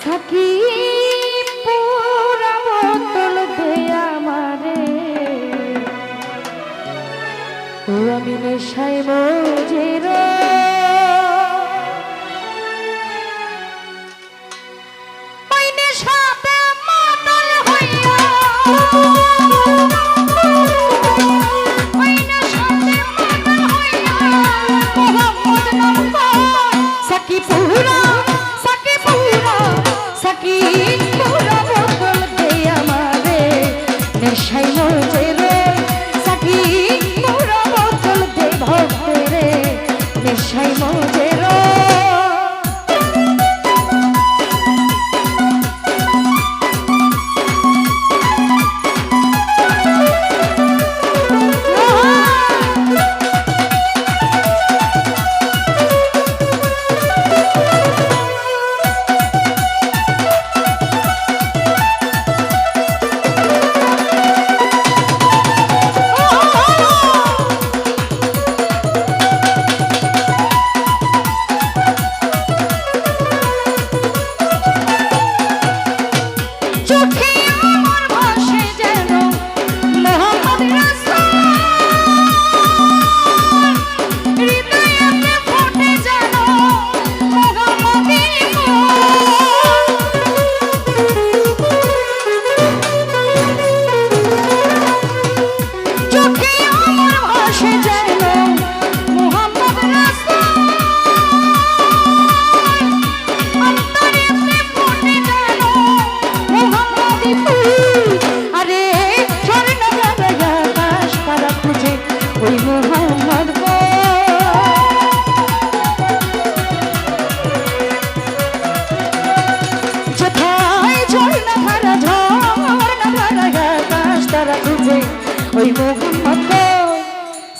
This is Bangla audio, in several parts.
সাকি পুরা আমি নেশায় মজের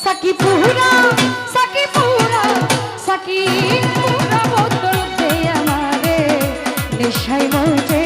सखी पूरा सखी पूरा सखी पूरा बोतल दे हमारे निशाई मोजे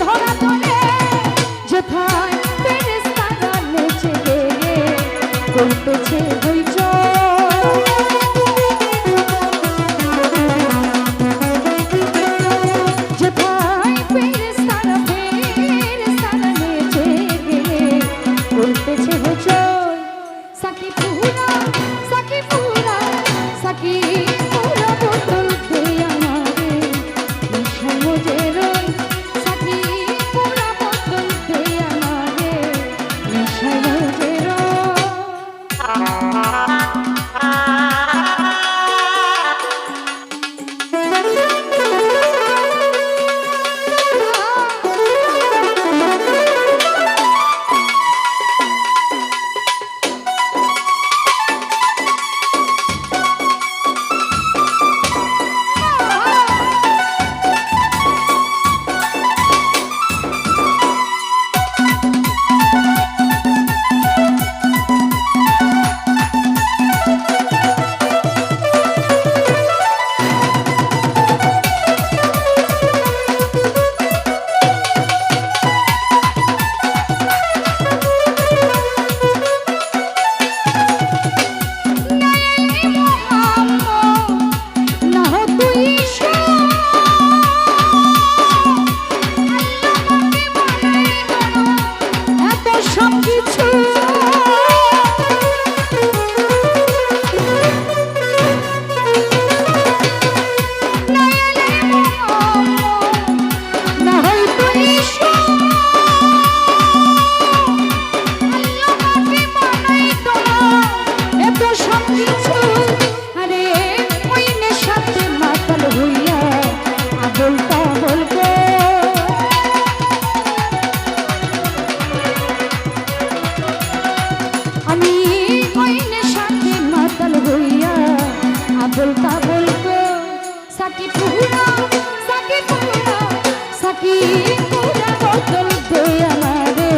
hold on. পাগল পাগল গো সাকি পুরা সাকি পুরা সাকি পুরা বদল দে আমারে।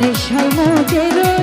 নেশায় মজেরো